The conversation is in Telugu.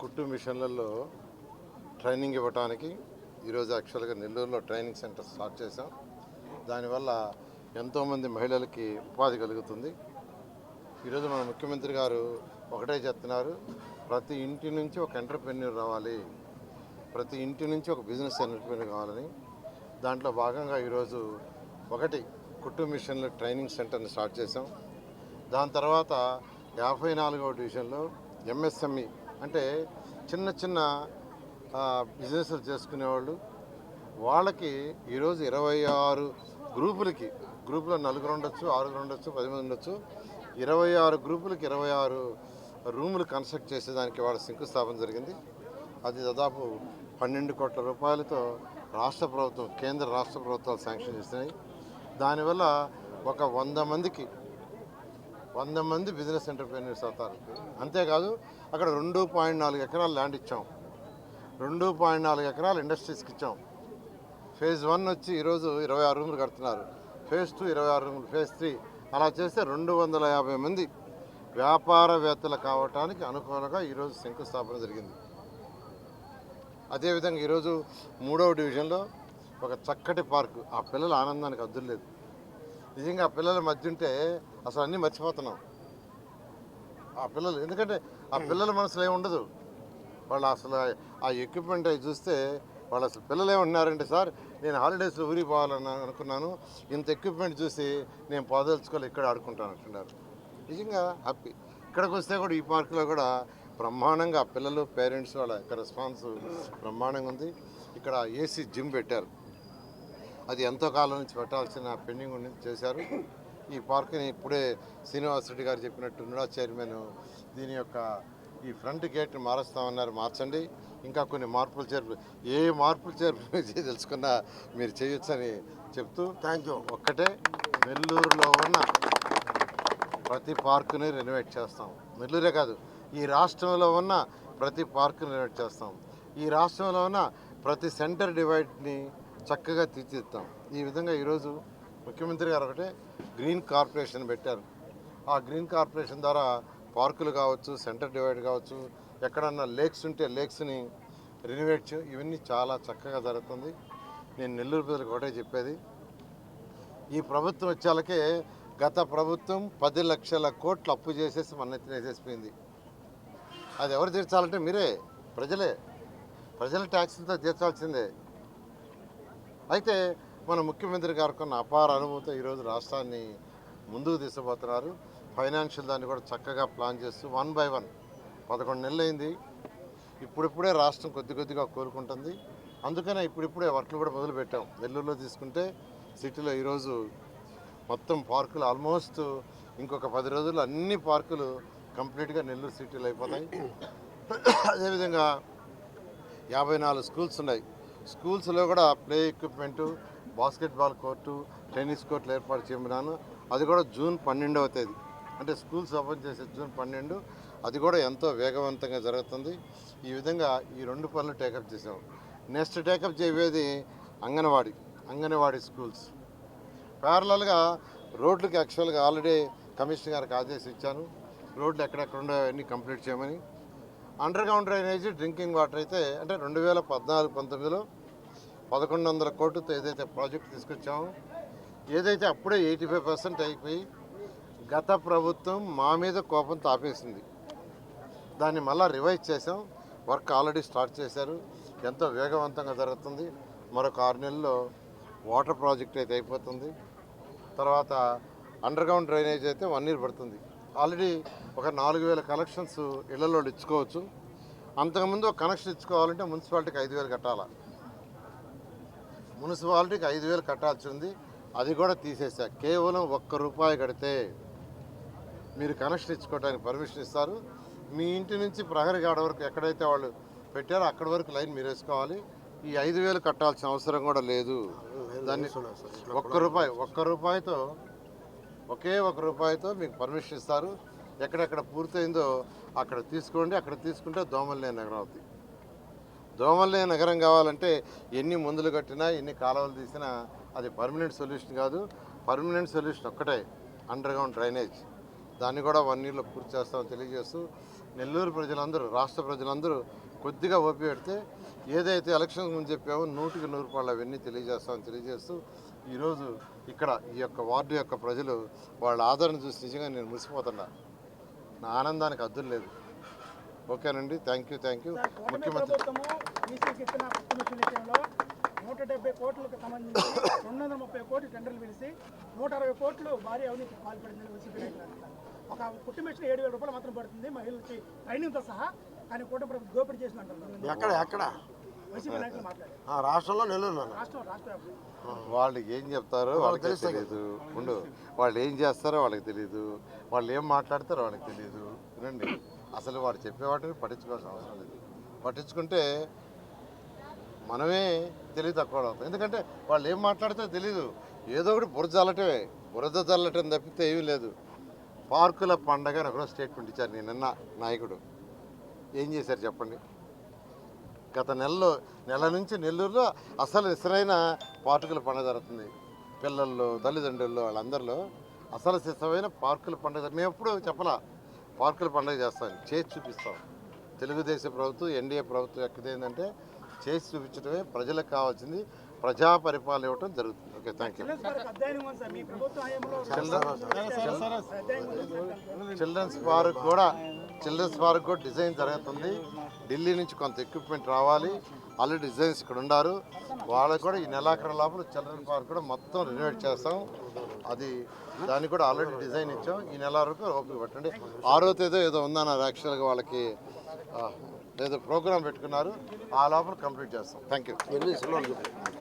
కుట్టు మిషన్లలో ట్రైనింగ్ ఇవ్వడానికి ఈరోజు యాక్చువల్గా నెల్లూరులో ట్రైనింగ్ సెంటర్ స్టార్ట్ చేశాం. దానివల్ల ఎంతోమంది మహిళలకి ఉపాధి కలుగుతుంది. ఈరోజు మన ముఖ్యమంత్రి గారు ఒకటే చెప్తున్నారు ప్రతి ఇంటి నుంచి ఒక ఎంటర్ప్రెన్యూర్ రావాలి ప్రతి ఇంటి నుంచి ఒక బిజినెస్ ఎంటర్ప్రెన్యూర్ కావాలని. దాంట్లో భాగంగా ఈరోజు ఒకటి కుట్టు మిషన్ల ట్రైనింగ్ సెంటర్ని స్టార్ట్ చేసాం దాని తర్వాత యాభై నాలుగవ డివిజన్లో ఎంఎస్ఎంఈ అంటే చిన్న చిన్న బిజినెస్లు చేసుకునేవాళ్ళు. వాళ్ళకి ఈరోజు ఇరవై ఆరు గ్రూపులకి గ్రూపులో నలుగురు ఉండొచ్చు ఆరుగురు ఉండొచ్చు పది మంది ఉండొచ్చు. ఇరవై ఆరు గ్రూపులకి ఇరవై ఆరు రూములు కన్స్ట్రక్ట్ చేసేదానికి వాళ్ళ శంకుస్థాపన జరిగింది. అది దాదాపు పన్నెండు కోట్ల రూపాయలతో రాష్ట్ర ప్రభుత్వం కేంద్ర రాష్ట్ర ప్రభుత్వాలు శాంక్షన్ చేసినాయి. దానివల్ల ఒక వంద మందికి వంద మంది బిజినెస్ ఎంటర్ప్రీనర్స్ అవుతారు. అంతేకాదు అక్కడ రెండు పాయింట్ నాలుగు ఎకరాలు ల్యాండ్ ఇచ్చాం. రెండు పాయింట్ నాలుగు ఎకరాలు ఇండస్ట్రీస్కి ఇచ్చాం. ఫేజ్ వన్ వచ్చి ఈరోజు ఇరవై ఆరు రూములు కడుతున్నారు. ఫేజ్ టూ ఇరవై ఆరు రూములు ఫేజ్ త్రీ అలా చేస్తే రెండు వందల యాభై మంది వ్యాపారవేత్తలు కావటానికి అనుకూలంగా ఈరోజు శంకుస్థాపన జరిగింది. అదేవిధంగా ఈరోజు మూడవ డివిజన్లో ఒక చక్కటి పార్కు ఆ పిల్లల ఆనందానికి అద్దులేదు నిజంగా ఆ పిల్లల మధ్య ఉంటే అసలు అన్నీ మర్చిపోతున్నాం. ఆ పిల్లలు ఎందుకంటే ఆ పిల్లల మనసులో ఏమి ఉండదు. వాళ్ళు అసలు ఆ ఎక్విప్మెంట్ అవి చూస్తే వాళ్ళు అసలు పిల్లలు ఏమంటున్నారంటే సార్ నేను హాలిడేస్లో ఊరికి పోవాలని అనుకున్నాను. ఇంత ఎక్విప్మెంట్ చూసి నేను పోదలుచుకోవాలి ఇక్కడ ఆడుకుంటాను అంటున్నారు. నిజంగా హ్యాపీ ఇక్కడికి వస్తే కూడా ఈ పార్కులో కూడా బ్రహ్మాండంగా పిల్లలు పేరెంట్స్ వాళ్ళ యొక్క రెస్పాన్స్ బ్రహ్మాండంగా ఉంది. ఇక్కడ ఏసీ జిమ్ పెట్టారు. అది ఎంతో కాలం నుంచి పెట్టాల్సిన పెండింగ్ ఉండి చేశారు. ఈ పార్క్ని ఇప్పుడే శ్రీనివాస్ రెడ్డి గారు చెప్పినట్టు నుడా చైర్మన్ దీని యొక్క ఈ ఫ్రంట్ గేట్ మారుస్తామన్నారు. మార్చండి. ఇంకా కొన్ని మార్పులు చేర్పు ఏ మార్పులు చేర్పు తెలుసుకున్నా మీరు చేయొచ్చని చెప్తూ థ్యాంక్ యూ ఒక్కటే నెల్లూరులో ఉన్న ప్రతి పార్కుని రెనోవేట్ చేస్తాం. నెల్లూరే కాదు ఈ రాష్ట్రంలో ఉన్న ప్రతి పార్కుని రెనోవేట్ చేస్తాం. ఈ రాష్ట్రంలో ఉన్న ప్రతి సెంటర్ డివైడ్ని చక్కగా తీర్చిదిద్దాం. ఈ విధంగా ఈరోజు ముఖ్యమంత్రి గారు ఒకటే గ్రీన్ కార్పొరేషన్ పెట్టారు. ఆ గ్రీన్ కార్పొరేషన్ ద్వారా పార్కులు కావచ్చు సెంటర్ డివైడ్ కావచ్చు ఎక్కడన్నా లేక్స్ ఉంటే లేక్స్ని రెనోవేట్ ఇవన్నీ చాలా చక్కగా జరుగుతుంది. నేను నెల్లూరు ప్రజలకు ఒకటే చెప్పేది. ఈ ప్రభుత్వం వచ్చేలకే గత ప్రభుత్వం పది లక్షల కోట్లు అప్పు చేసేసి మన ఎత్తినేసేసిపోయింది అది ఎవరు తీర్చాలంటే మీరే ప్రజలే. ప్రజల ట్యాక్స్లతో తీర్చాల్సిందే. అయితే మన ముఖ్యమంత్రి గారికి ఉన్న అపార అనుభవంతో ఈరోజు రాష్ట్రాన్ని ముందుకు తీసుకుపోతున్నారు. ఫైనాన్షియల్ దాన్ని కూడా చక్కగా ప్లాన్ చేస్తూ వన్ బై వన్ పదకొండు నెలలైంది. ఇప్పుడిప్పుడే రాష్ట్రం కొద్ది కొద్దిగా కోలుకుంటుంది. అందుకనే ఇప్పుడిప్పుడే వర్క్లు కూడా మొదలుపెట్టాం. నెల్లూరులో తీసుకుంటే సిటీలో ఈరోజు మొత్తం పార్కులు ఆల్మోస్ట్ ఇంకొక పది రోజుల్లో అన్ని పార్కులు కంప్లీట్గా నెల్లూరు సిటీలో అయిపోతాయి. అదేవిధంగా యాభై నాలుగు స్కూల్స్ ఉన్నాయి. స్కూల్స్లో కూడా play equipment basketball court tennis కోర్టులు ఏర్పాటు చేయమన్నాను అది కూడా జూన్ పన్నెండవ తేదీ. అంటే స్కూల్స్ ఓపెన్ చేసే జూన్ పన్నెండు. అది కూడా ఎంతో వేగవంతంగా జరుగుతుంది. ఈ విధంగా ఈ రెండు పనులు టేకప్ చేసాము నెక్స్ట్ టేకప్ చేయబోయేది అంగన్వాడీ అంగన్వాడీ స్కూల్స్. ప్యారలల్గా రోడ్లకి యాక్చువల్గా ఆల్రెడీ కమిషనర్ గారికి ఆదేశం ఇచ్చాను. రోడ్లు ఎక్కడెక్కడ ఉండో అన్నీ కంప్లీట్ చేయమని. Underground drainage drinking water అయితే అంటే రెండు వేల పద్నాలుగు పంతొమ్మిదిలో పదకొండు వందల కోట్లతో ఏదైతే ప్రాజెక్ట్ తీసుకొచ్చామో ఏదైతే అప్పుడే ఎయిటీ ఫైవ్ పర్సెంట్ అయిపోయి గత ప్రభుత్వం మా మీద కోపం తాపేసింది దాన్ని మళ్ళీ రివైజ్ చేసాం వర్క్ ఆల్రెడీ స్టార్ట్ చేశారు. ఎంతో వేగవంతంగా జరుగుతుంది. మరొక ఆరు నెలల్లో వాటర్ ప్రాజెక్ట్ అయితే అయిపోతుంది. తర్వాత అండర్ గ్రౌండ్ డ్రైనేజ్ అయితే వన్ ఇయర్ పడుతుంది. ఆల్రెడీ ఒక నాలుగు వేల కలెక్షన్స్ ఇళ్ళలో ఇచ్చుకోవచ్చు. అంతకుముందు ఒక కనెక్షన్ ఇచ్చుకోవాలంటే మున్సిపాలిటీకి ఐదు వేలు కట్టాలా. మున్సిపాలిటీకి ఐదు వేలు కట్టాల్సి ఉంది అది కూడా తీసేసా కేవలం ఒక్క రూపాయి కడితే మీరు కనెక్షన్ ఇచ్చుకోవడానికి పర్మిషన్ ఇస్తారు. మీ ఇంటి నుంచి ప్రహరీ గాడ వరకు ఎక్కడైతే వాళ్ళు పెట్టారో అక్కడి వరకు లైన్ మీరు వేసుకోవాలి. ఈ ఐదు వేలు కట్టాల్సిన అవసరం కూడా లేదు. దాన్ని ఒక్క రూపాయి ఒక్క రూపాయితో ఒకే ఒక రూపాయితో మీకు పర్మిషన్ ఇస్తారు. ఎక్కడెక్కడ పూర్తయిందో అక్కడ తీసుకోండి. అక్కడ తీసుకుంటే దోమల్నే నగరం అవుతాయి దోమల్నే నగరం కావాలంటే ఎన్ని మందులు కట్టినా ఎన్ని కాలువలు తీసినా అది పర్మనెంట్ సొల్యూషన్ కాదు. పర్మనెంట్ సొల్యూషన్ ఒక్కటే అండర్గ్రౌండ్ డ్రైనేజ్. దాన్ని కూడా వన్ ఇయర్లో పూర్తి చేస్తామని తెలియజేస్తూ నెల్లూరు ప్రజలందరూ రాష్ట్ర ప్రజలందరూ కొద్దిగా ఓపి పెడితే ఏదైతే ఎలక్షన్ ముందు చెప్పామో నూటికి నూరు రూపాయలు అవన్నీ తెలియజేస్తామని తెలియజేస్తూ ఈరోజు ఇక్కడ ఈ యొక్క వార్డు యొక్క ప్రజలు వాళ్ళ ఆదరణ చూసి నిజంగా నేను మురిసిపోతున్నా. నా ఆనందానికి అద్దులు లేదు. ఓకేనండి. Thank you thank you. ముఖ్యమంత్రి నూట డెబ్బై కోట్లకు సంబంధించి రెండు వందల ముప్పై కోట్లు టెండర్లు పిలిచి నూట అరవై కోట్లు భారీ అవినీతికి పాల్పడిందని వైసీపీ ఒక కుట్టు మిషన్ ఏడు వేల రూపాయలు మాత్రం పడుతుంది మహిళలకి ట్రైనింగ్తో సహా కానీ కూటమి ప్రభుత్వం దోపిడీ చేసిన ఎక్కడ ఎక్కడ? వైసీపీ నాయకులు మాట్లాడారు. ఆ, రాష్ట్రంలో నెల్లూరులో రాష్ట్రం రాష్ట్ర వ్యాప్తంగా. వాళ్ళు ఏం చెప్తారో వాళ్ళకి తెలియదు ఉండు. వాళ్ళు ఏం చేస్తారో వాళ్ళకి తెలియదు వాళ్ళు ఏం మాట్లాడతారో వాళ్ళకి తెలియదు వినండి. అసలు వాడు చెప్పే వాటిని పట్టించుకోవాల్సిన అవసరం లేదు. పట్టించుకుంటే మనమే తెలివి తక్కువ అవుతాం. ఎందుకంటే వాళ్ళు ఏం మాట్లాడితే తెలియదు ఏదో ఒకటి బురద చల్లటమే బురద చల్లటం తప్పితే ఏమీ లేదు. పార్కుల పండగ అని ఒకరోజు స్టేట్మెంట్ ఇచ్చారు నేను నిన్న నాయకుడు. ఏం చేశారు చెప్పండి? గత నెలలో నెల నుంచి నెల్లూరులో అసలు ఇసరైన పార్కుల పండుగ జరుగుతుంది. పిల్లల్లో తల్లిదండ్రుల్లో వాళ్ళందరిలో అసలు సిద్ధమైన పార్కుల పండుగ మేము ఎప్పుడు చెప్పలా. పార్కుల పండుగ చేస్తాం చేసి చూపిస్తాం. తెలుగుదేశం ప్రభుత్వం ఎన్డీఏ ప్రభుత్వం ఎక్కది ఏంటంటే చేసి చూపించడమే ప్రజలకు కావాల్సింది ప్రజా పరిపాలన ఇవ్వటం జరుగుతుంది. Okay thank you children's park కూడా చిల్డ్రన్స్ పార్క్ కూడా డిజైన్ జరుగుతుంది. ఢిల్లీ నుంచి కొంత ఎక్విప్మెంట్ రావాలి. ఆల్రెడీ డిజైన్స్ ఇక్కడ ఉన్నారు. వాళ్ళకి కూడా ఈ నెలాఖరు లోపల చిల్డ్రన్ పార్క్ కూడా మొత్తం రెనోవేట్ చేస్తాం. అది దానికి కూడా ఆల్రెడీ డిజైన్ ఇచ్చాం. ఈ నెల వరకు ఓపిక పెట్టండి. ఆరో తేదీ ఏదో ఉందన్నారు యాక్చువల్గా వాళ్ళకి ఏదో ప్రోగ్రామ్ పెట్టుకున్నారు. ఆ లోపల కంప్లీట్ చేస్తాం. Thank you